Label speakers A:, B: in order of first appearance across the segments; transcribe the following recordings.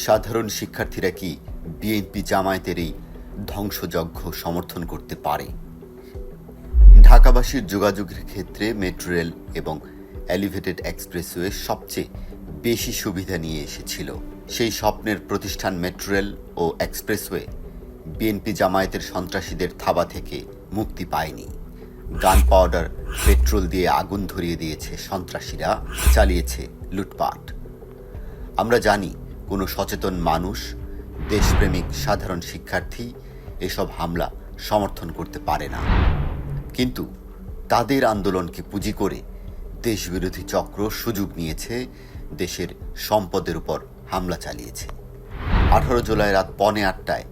A: সাধারণ শিক্ষার্থীরা কি বিএনপি জামায়াতের এই ধ্বংসযজ্ঞ সমর্থন করতে পারে? ঢাকাবাসীর যোগাযোগের ক্ষেত্রে মেট্রো রেল এবং এলিভেটেড এক্সপ্রেসওয়ে সবচেয়ে বেশি সুবিধা নিয়ে এসেছিল। সেই স্বপ্নের প্রতিষ্ঠান মেট্রো রেল ও এক্সপ্রেসওয়ে বিএনপি জামায়াতের সন্ত্রাসীদের থাবা থেকে মুক্তি পায়নি। গান পাউডার পেট্রোল দিয়ে আগুন ধরিয়ে দিয়েছে সন্ত্রাসীরা, চালিয়েছে লুটপাট। আমরা জানি কোনো সচেতন মানুষ, দেশপ্রেমিক, সাধারণ শিক্ষার্থী এসব হামলা সমর্থন করতে পারে না। কিন্তু তাদের আন্দোলনকে পুঁজি করে দেশবিরোধী চক্র সুযোগ নিয়েছে, দেশের সম্পদের উপর হামলা চালিয়েছে। আঠারো জুলাই রাত পনে আটটায়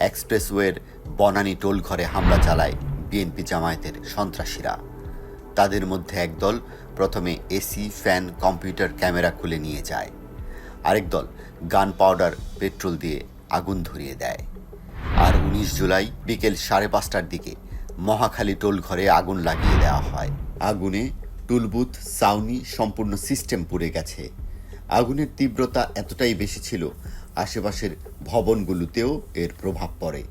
A: এক্সপ্রেসওয়ের বনানী টোল ঘরে হামলা চালায় বিএনপি জামায়াতের সন্ত্রাসীরা। তাদের মধ্যে একদল প্রথমে এসি, ফ্যান, কম্পিউটার ক্যামেরা খুলে নিয়ে যায়। আরেক দল গান পাউডার, পেট্রোল দিয়ে আগুন ধরিয়ে দেয়। আর উনিশ জুলাই বিকেল সাড়ে পাঁচটার দিকে মহাখালী টোল ঘরে আগুন লাগিয়ে দেওয়া হয়। আগুনে টুলবুথ সাউনি সম্পূর্ণ সিস্টেম পুড়ে গেছে। আগুনের তীব্রতা এতটাই বেশি ছিল, আশেপাশের ভবনগুলোতেও এর প্রভাব পড়ে।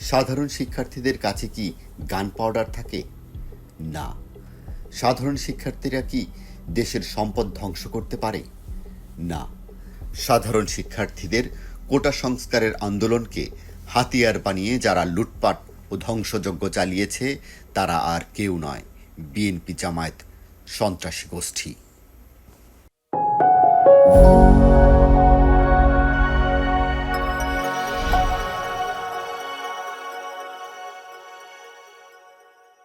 A: সাধারণ শিক্ষার্থীদের কাছে কি গান পাউডার থাকে? না। সাধারণ শিক্ষার্থীরা কি দেশের সম্পদ ধ্বংস করতে পারে? না। সাধারণ শিক্ষার্থীদের কোটা সংস্কারের আন্দোলনকে হাতিয়ার বানিয়ে যারা লুটপাট ও ধ্বংসযজ্ঞ চালিয়েছে, তারা আর কেউ নয়। বিএনপি জামায়াত সন্ত্রাসী গোষ্ঠী।